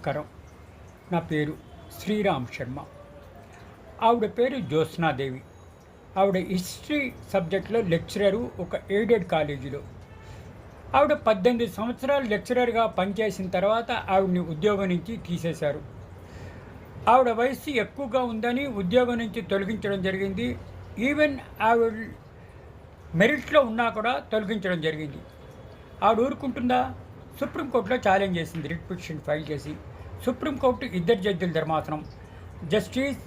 నమస్కారం. నా పేరు శ్రీరామ్ శర్మ. ఆవిడ పేరు జ్యోత్స్నాదేవి ఆవిడ హిస్టరీ సబ్జెక్ట్లో లెక్చరరు ఒక ఎయిడెడ్ కాలేజీలో. ఆవిడ పద్దెనిమిది సంవత్సరాలు లెక్చరర్గా పనిచేసిన తర్వాత ఆవిడని ఉద్యోగం నుంచి తీసేశారు. ఆవిడ వయస్సు ఎక్కువగా ఉందని ఉద్యోగం నుంచి తొలగించడం జరిగింది. ఈవెన్ ఆవిడ మెరిట్లో ఉన్నా కూడా తొలగించడం జరిగింది. ఆవిడ ఊరుకుంటుందా? సుప్రీంకోర్టులో ఛాలెంజ్ చేసింది రిట్ పిటిషన్ ఫైల్ చేసి. సుప్రీంకోర్టు ఇద్దరు జడ్జిల ధర్మాసనం. Justice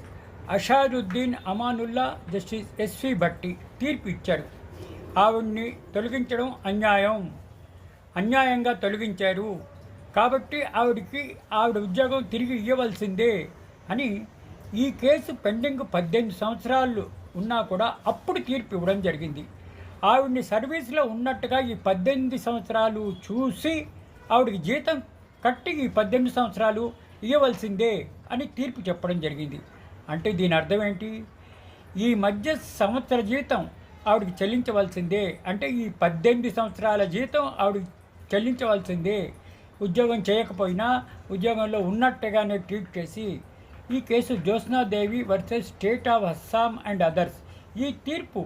Ahsanuddin Amanullah justice S V Bhatti తీర్పు ఇచ్చారు. ఆవిడ్ని తొలగించడం అన్యాయం. అన్యాయంగా తొలగించారు. కాబట్టి ఆవిడకి ఆవిడ ఉద్యోగం తిరిగి ఇవ్వవలసిందే అని ఈ కేసు పెండింగ్ పద్దెనిమిది సంవత్సరాలు ఉన్నా కూడా అప్పుడు తీర్పు ఇవ్వడం జరిగింది. ఆవిడ్ని సర్వీస్లో ఉన్నట్టుగా ఈ పద్దెనిమిది సంవత్సరాలు చూసి ఆవిడకి జీతం కట్టి ఈ పద్దెనిమిది సంవత్సరాలు ఇవ్వవలసిందే అని తీర్పు చెప్పడం జరిగింది. అంటే దీని అర్థం ఏంటి? ఈ మధ్య సంవత్సర జీతం ఆవిడకి చెల్లించవలసిందే. అంటే ఈ పద్దెనిమిది సంవత్సరాల జీతం ఆవిడకి చెల్లించవలసిందే. ఉద్యోగం చేయకపోయినా ఉద్యోగంలో ఉన్నట్టుగానే ట్రీట్ చేసి ఈ case Jyotsnadevi versus state of Assam and others ఈ తీర్పు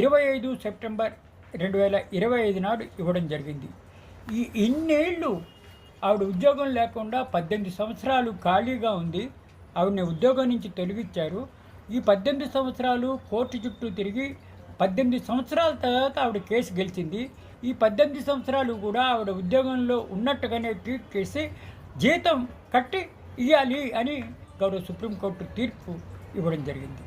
ఇరవై ఐదు సెప్టెంబర్ రెండు వేల ఇరవై ఐదు నాడు ఇవ్వడం జరిగింది. ఈ ఇన్నేళ్ళు ఆవిడ ఉద్యోగం లేకుండా పద్దెనిమిది సంవత్సరాలు ఖాళీగా ఉంది. ఆవిడని ఉద్యోగం నుంచి తొలగించారు. ఈ పద్దెనిమిది సంవత్సరాలు కోర్టు చుట్టూ తిరిగి పద్దెనిమిది సంవత్సరాల తర్వాత ఆవిడ కేసు గెలిచింది. ఈ పద్దెనిమిది సంవత్సరాలు కూడా ఆవిడ ఉద్యోగంలో ఉన్నట్టుగానే ట్రీట్ చేసి జీతం కట్టి ఇవ్వాలి అని గౌరవ సుప్రీంకోర్టు తీర్పు ఇవ్వడం జరిగింది.